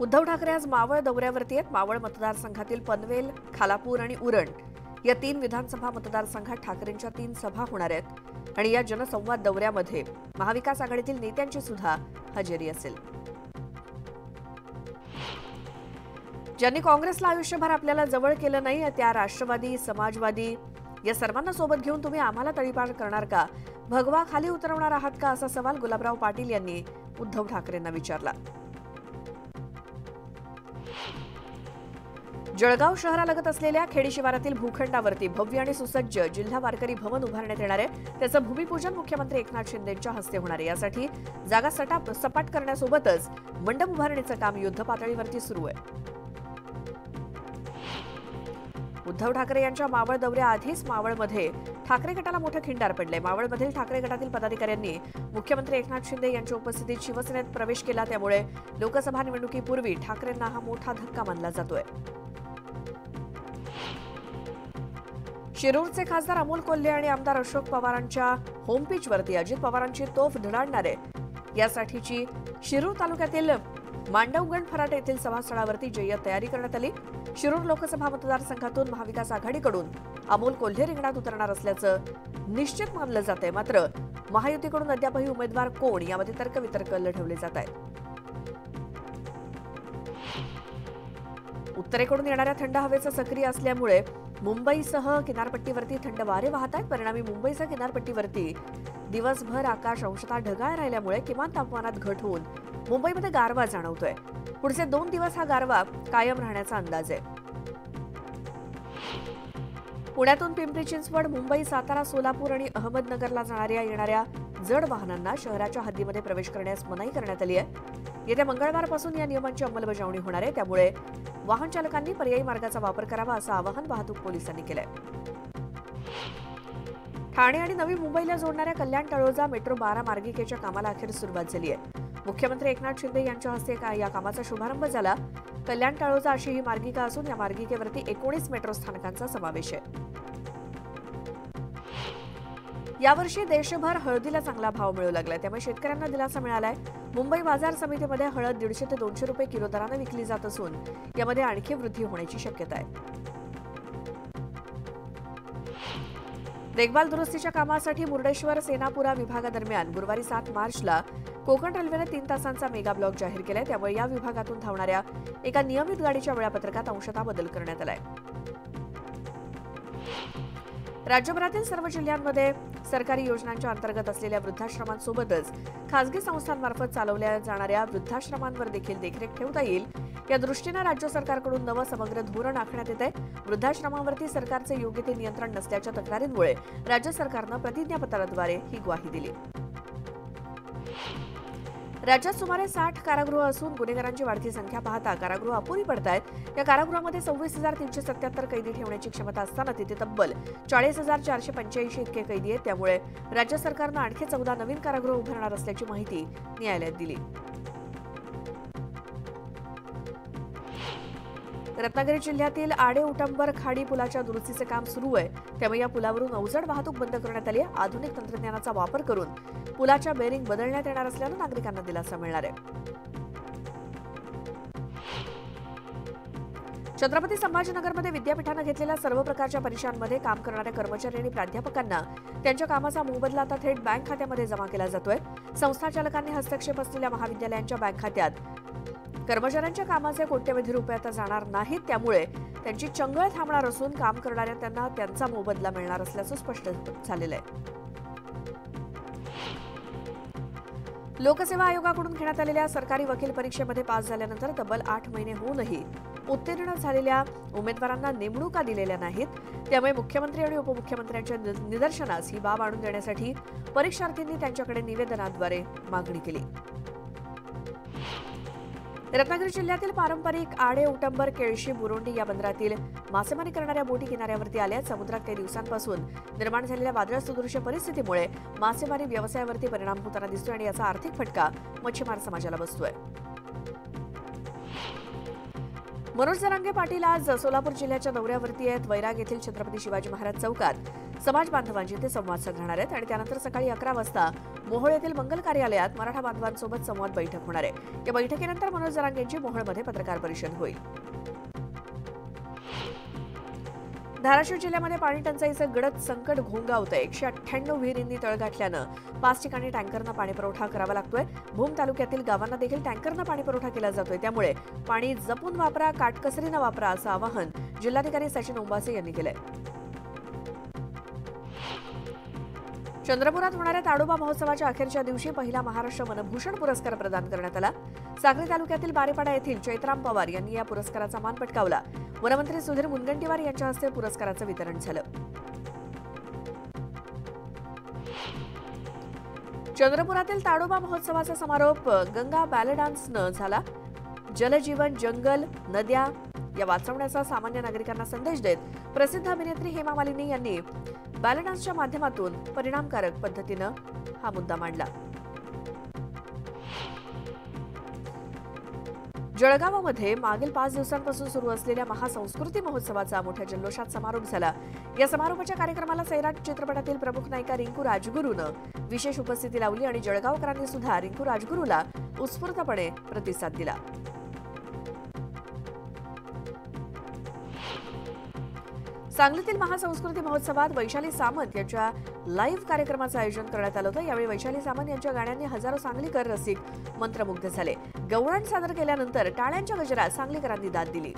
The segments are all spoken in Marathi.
उद्धव ठाकरे आज मावळ दौऱ्यावरती आहेत. मावळ मतदारसंघातील पनवेल खालापूर आणि उरण या तीन विधानसभा मतदारसंघात ठाकरेंच्या तीन सभा होणार आहेत. आणि या जनसंवाद दौऱ्यामध्ये महाविकास आघाडीतील नेत्यांची सुद्धा हजेरी असेल. ज्यांनी काँग्रेसला आयुष्यभर आपल्याला जवळ केलं नाही त्या राष्ट्रवादी समाजवादी या सर्वांना सोबत घेऊन तुम्ही आम्हाला तळीपार करणार का? भगवा खाली उतरवणार आहात का? असा सवाल गुलाबराव पाटील यांनी उद्धव ठाकरेंना विचारला. जळगाव शहरालगत असलेल्या खेडी शिवारातील भूखंडावरती भव्य आणि सुसज्ज जिल्हा वारकरी भवन उभारण्यात येणार आहे. त्याचं भूमिपूजन मुख्यमंत्री एकनाथ शिंदेच्या हस्ते होणार आहे. यासाठी जागा सटाप सपाट करण्यासोबतच मंडप उभारणीचं काम युद्धपातळीवरती सुरू आहे. उद्धव ठाकरे यांच्या मावळ दौऱ्याआधीच मावळमध्ये ठाकरे गटाला मोठं खिंडार पडले मावळमधील ठाकरे गटातील पदाधिकाऱ्यांनी मुख्यमंत्री एकनाथ शिंदे यांच्या उपस्थितीत शिवसेनेत प्रवेश केला. त्यामुळे लोकसभा निवडणुकीपूर्वी ठाकरेंना हा मोठा धक्का मानला जातोय. शिरूरचे खासदार अमोल कोल्हे आणि आमदार अशोक पवारांच्या होम पिचवरती अजित पवारांची तोफ धडाडणार आहे यासाठीची शिरूर तालुक्यातील मांडवगण फराटे येथील सभास्थळावरती जय्यत तयारी करण्यात आली. शिरूर लोकसभा मतदारसंघातून महाविकास आघाडीकडून अमोल कोल्हे रिंगणात उतरणार असल्याचं निश्चित मानलं जात आहे मात्र महायुतीकडून अद्यापही उमेदवार कोण? यामध्ये तर्कवितर्क लढवले जात आहेत उत्तरेकडून येणाऱ्या थंड हवेचं सक्रिय असल्यामुळे मुंबईसह किनारपट्टीवरती थंड वारे वाहत आहेत परिणामी मुंबईसह किनारपट्टीवरती दिवसभर आकाश अंशतः ढगाळ राहिल्यामुळे किमान तापमानात घट होऊन मुंबईमध्ये गारवा जाणवतोय. पुढचे दोन दिवस हा गारवा कायम राहण्याचा अंदाज आहे. पुण्यातून पिंपरी चिंचवड मुंबई सातारा सोलापूर आणि अहमदनगरला जाणाऱ्या येणाऱ्या जड वाहनांना शहराच्या हद्दीमध्ये प्रवेश करण्यास मनाई करण्यात आली आहे. येत्या मंगळवारपासून या नियमांची अंमलबजावणी होणार आहे. त्यामुळे वाहन चालकांनी पर्यायी मार्गाचा वापर करावा असं आवाहन वाहतूक पोलिसांनी केलंय. ठाणे आणि नवी मुंबईला जोडणाऱ्या कल्याण तळोजा मेट्रो बारा मार्गिकेच्या कामाला अखेर सुरुवात झाली आहे. मुख्यमंत्री एकनाथ शिंदे यांच्या हस्ते या कामाचा शुभारंभ झाला? कल्याण तळोजा अशी ही मार्गिका असून या मार्गिकेवरती एकोणीस मेट्रो स्थानकांचा समावेश आहे. यावर्षी देशभर हळदीला चांगला भाव मिळू लागलाय. त्यामुळे शेतकऱ्यांना दिलासा मिळालाय. मुंबई बाजार समितीमध्ये हळद दीडशे ते दोनशे रुपये किलो दराने विकली जात असून यामध्ये आणखी वृद्धी होण्याची शक्यता आहे. देखभाल दुरुस्तीच्या कामासाठी मुर्डेश्वर सेनापुरा विभागादरम्यान गुरुवारी सात मार्चला कोकण रेल्वेने तीन तासांचा मेगा ब्लॉक जाहीर केलाय. त्यामुळे या विभागातून धावणाऱ्या एका नियमित गाडीच्या वेळापत्रकात अंशतः बदल करण्यात आलाय. राज्यभरातील सर्व जिल्ह्यांमध्ये सरकारी योजनांच्या अंतर्गत असलेल्या वृद्धाश्रमांसोबतच खासगी संस्थांमार्फत चालवल्या जाणाऱ्या वृद्धाश्रमांवर देखील देखरेख ठेवता येईल. या दृष्टीनं राज्य सरकारकडून नवं समग्र धोरण आखण्यात येत आहे वृद्धाश्रमांवरती सरकारचे योग्य ते नियंत्रण नसल्याच्या तक्रारींमुळे राज्य सरकारनं प्रतिज्ञापत्राद्वारे ही ग्वाही दिली. राज्यात सुमारे साठ कारागृह असून गुन्हेगारांची वाढती संख्या पाहता कारागृह अपुरी पडतायत. या कारागृहामध्ये सव्वीस हजार तीनशे सत्याहत्तर कैदी ठेवण्याची क्षमता असताना तिथे तब्बल चाळीस हजार चारशे पंच्याऐंशी इतके कैदी आहेत. त्यामुळे राज्य सरकारनं आणखी चौदा नवीन कारागृह उभारणार असल्याची माहिती न्यायालयात दिली. रत्नागिरी जिल्ह्यातील आडे उटंबर खाडी पुलाच्या दुरुस्तीचे काम सुरू आहे. त्यामुळे या पुलावरून अवजड वाहतूक बंद करण्यात आली आहे. आधुनिक तंत्रज्ञानाचा वापर करून पुलाच्या बेरिंग बदलण्यात येणार असल्यानं नागरिकांना दिलासा मिळणार आहे. छत्रपती संभाजीनगरमध्ये विद्यापीठानं घेतलेल्या सर्व प्रकारच्या परीक्षांमध्ये काम करणाऱ्या कर्मचारी आणि प्राध्यापकांना त्यांच्या कामाचा मोबदला आता थेट बँक खात्यामध्ये जमा केला जातोय. संस्थाचालकांनी हस्तक्षेप असलेल्या महाविद्यालयांच्या बँक खात्यात. कर्मचाऱ्यांच्या कामाचे कोट्यवधी रुपये आता जाणार नाहीत त्यामुळे त्यांची चंगळ थांबणार असून काम करणाऱ्या त्यांना त्यांचा मोबदला मिळणार असल्याचं स्पष्ट झालेलं आहे. लोकसेवा आयोगाकडून घेण्यात आलेल्या सरकारी वकील परीक्षेमध्ये पास झाल्यानंतर तब्बल आठ महिने होऊनही उत्तीर्ण झालेल्या उमेदवारांना नेमणुका दिलेल्या नाहीत. त्यामुळे मुख्यमंत्री आणि उपमुख्यमंत्र्यांच्या नि- निदर्शनास ही बाब आणून देण्यासाठी परीक्षार्थींनी त्यांच्याकडे निवेदनाद्वारे मागणी केली. रत्नागिरी जिल्ह्यातील पारंपरिक आडे उटंबर केळशी बुरोंडी या बंदरातील मासेमारी करणाऱ्या बोटी किनाऱ्यावरती आल्या समुद्रात काही दिवसांपासून निर्माण झालेल्या वादळ सुदृश्य परिस्थितीमुळे मासेमारी व्यवसायावरती परिणाम होताना दिसतोय आणि याचा आर्थिक फटका मच्छीमार समाजाला बसतोय. मनोज जरांगे पाटील आज सोलापूर जिल्ह्याच्या दौऱ्यावरती आहेत. वैराग येथील छत्रपती शिवाजी महाराज चौकात समाज बांधवांशी ते संवाद साधणार आहेत आणि त्यानंतर सकाळी अकरा वाजता मोहोळ येथील मंगल कार्यालयात मराठा बांधवांसोबत संवाद बैठक होणार आहे. या बैठकीनंतर मनोज जरांगेंची मोहोळमध्ये पत्रकार परिषद होईल. धाराशिव जिल्ह्यामध्ये पाणी टंचाईचं गडद संकट घोंगावतंय. एकशे अठ्ठ्याण्णव विहिरींनी तळ गाठल्यानं पाच ठिकाणी टँकरनं पाणीपुरवठा करावा लागतोय. भूम तालुक्यातील गावांना देखील टँकरनं पाणीपुरवठा केला जातोय. त्यामुळे पाणी जपून वापरा काटकसरीनं वापरा असं आवाहन जिल्हाधिकारी सचिन ओंबासे यांनी केलंय. चंद्रपुरात होणाऱ्या ताडोबा महोत्सवाच्या अखेरच्या दिवशी पहिला महाराष्ट्र वनभूषण पुरस्कार प्रदान करण्यात आला. सागरी तालुक्यातील बारेपाडा येथील चैत्राम पवार यांनी या पुरस्काराचा मान पटकावला. वनमंत्री सुधीर मुनगंटीवार यांच्या हस्ते पुरस्काराचं वितरण झालं. चंद्रपुरातील ताडोबा महोत्सवाचा समारोप गंगा बॅले डान्सनं झाला. जलजीवन जंगल नद्या या वाचवण्याचा सामान्य नागरिकांना संदेश देत प्रसिद्ध अभिनेत्री हेमा मालिनी यांनी बॅले माध्यमातून परिणामकारक पद्धतीनं हा मुद्दा मांडला. जळगावामध्ये मागील पाच दिवसांपासून सुरू असलेल्या महासंस्कृती महोत्सवाचा मोठ्या जल्लोषात समारोप झाला. या समारोपाच्या कार्यक्रमाला सैराट चित्रपटातील प्रमुख नायिका रिंकू राजगुरूनं विशेष उपस्थिती लावली आणि जळगावकरांनी सुद्धा रिंकू राजगुरूला उत्स्फूर्तपणे प्रतिसाद दिला. सांगलीतील महासंस्कृती महोत्सवात वैशाली सामंत यांच्या लाईव्ह कार्यक्रमाचं आयोजन करण्यात आलं होतं. यावेळी वैशाली सामंत यांच्या गाण्यांनी हजारो सांगलीकर रसिक मंत्रमुग्ध झाले. गवळण सादर केल्यानंतर टाळ्यांच्या गजरात सांगलीकरांनी दाद दिली.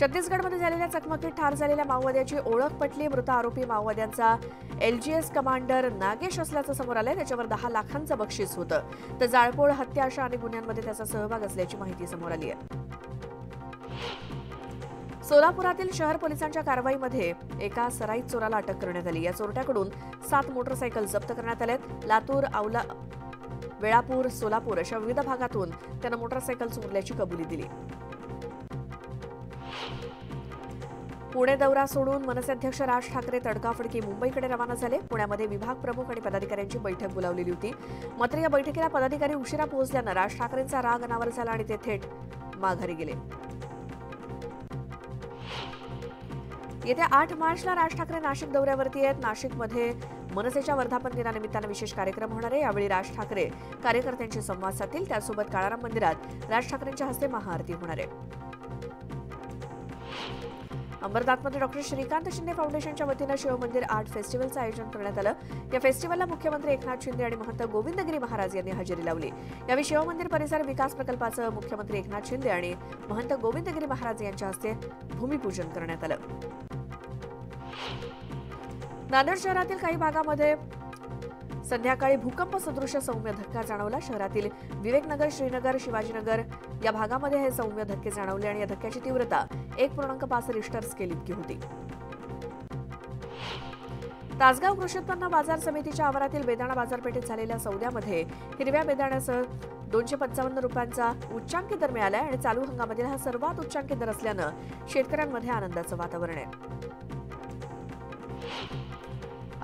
छत्तीसगडमध्ये झालेल्या चकमकीत ठार झालेल्या माओवाद्याची ओळख पटली. मृत आरोपी माओवाद्यांचा एलजीएस कमांडर नागेश असल्याचं समोर आलंय. त्याच्यावर दहा लाखांचं बक्षीस होतं. तर जाळपोळ हत्या अशा अनेक गुन्ह्यांमध्ये त्याचा सहभाग असल्याची माहिती समोर आली आहे. सोलापुरातील शहर पोलिसांच्या कारवाईमध्ये एका सराईत चोराला अटक करण्यात आली. या चोरट्याकडून सात मोटरसायकल जप्त करण्यात आल्यात लातूर औला वेळापूर सोलापूर अशा विविध भागातून त्यानं मोटरसायकल चोरल्याची कबुली दिली. पुणे दौरा सोडून मनसे अध्यक्ष राज ठाकरे तडकाफडकी मुंबईकडे रवाना झाले. पुण्यामध्ये विभाग प्रमुख आणि पदाधिकाऱ्यांची बैठक बोलावलेली होती. मात्र या बैठकीला पदाधिकारी उशिरा पोहोचल्यानं राज ठाकरेंचा राग अनावर झाला आणि ते थेट माघारी गेले. येत्या आठ मार्चला राज ठाकरे नाशिक दौऱ्यावरती आहेत. नाशिकमध्ये मनसेच्या वर्धापन दिनानिमित्तानं विशेष कार्यक्रम होणार आहे. यावेळी राज ठाकरे कार्यकर्त्यांशी संवाद साधतील. त्यासोबत काळाराम मंदिरात राज ठाकरेंच्या हस्ते महाआरती होणार आहे. अंबरनाथमध्ये डॉक्टर श्रीकांत शिंदे फाउंडेशनच्या वतीनं शिवमंदिर आर्ट फेस्टिवलचं आयोजन करण्यात आलं. या फेस्टिवलला मुख्यमंत्री एकनाथ शिंदे आणि महंत गोविंदगिरी महाराज यांनी हजेरी लावली. यावेळी शिवमंदिर परिसर विकास प्रकल्पाचं मुख्यमंत्री एकनाथ शिंदे आणि महंत गोविंदगिरी महाराज यांच्या हस्ते भूमिपूजन करण्यात आलं. नांदेड शहरातील काही भागामध्ये संध्याकाळी भूकंप सदृश सौम्य धक्का जाणवला. शहरातील विवेकनगर श्रीनगर शिवाजीनगर या भागामध्ये हे सौम्य धक्के जाणवले आणि या धक्क्याची तीव्रता एक पूर्णांक पाच रिश्टर स्केल इतकी होती. तासगाव कृषी उत्पन्न बाजार समितीच्या आवारातील बेदाणा बाजारपेठेत झालेल्या सौद्यामध्ये हिरव्या बेदाण्यासह दोनशे पंचावन्न रुपयांचा उच्चांकी दर मिळालाय आणि चालू हंगामातील हा सर्वात उच्चांकी दर असल्यानं शेतकऱ्यांमध्ये आनंदाचं वातावरण आहे.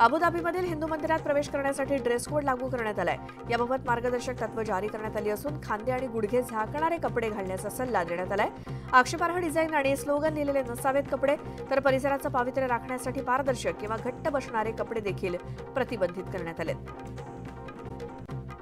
अबुधाबीमधील हिंदू मंदिरात प्रवेश करण्यासाठी ड्रेस कोड लागू करण्यात आलाय. याबाबत मार्गदर्शक तत्व जारी करण्यात आली असून खांदे आणि गुडघे झाकणारे कपडे घालण्याचा सल्ला देण्यात आलाय. आक्षेपार्ह डिझाईन आणि स्लोगन लिहिलेले नसावेत कपडे तर परिसराचं पावित्र्य राखण्यासाठी पारदर्शक किंवा घट्ट बसणारे कपडे देखील प्रतिबंधित करण्यात आलेत.